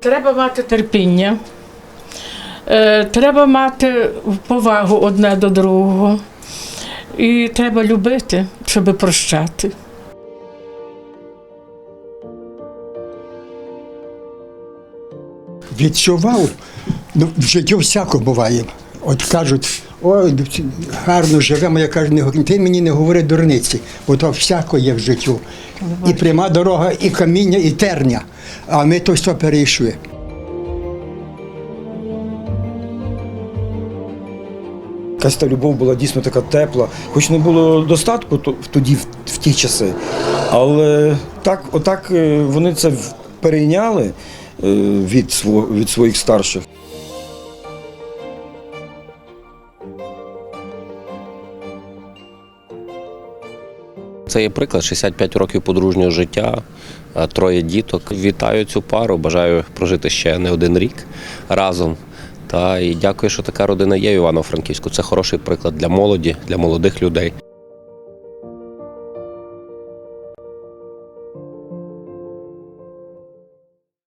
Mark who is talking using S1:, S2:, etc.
S1: Треба мати терпіння, е, треба мати повагу одне до другого. І треба любити, щоб прощати.
S2: відчував, ну, в житті всяко буває. От кажуть, ой, гарно живемо, я кажу, не ти мені не говори дурниці, бо то всяко є в життю. І пряма дорога, і каміння, і терня. А ми то все перейшли.
S3: Якась та любов була дійсно така тепла, хоч не було достатку тоді, в, ті часи. Але так, отак е, вони це перейняли е, від, від своїх старших.
S4: Це є приклад 65 років подружнього життя, е, троє діток. Вітаю цю пару, бажаю прожити ще не один рік разом. Та і дякую, що така родина є в Івано-Франківську. Це хороший приклад для молоді, для молодих людей.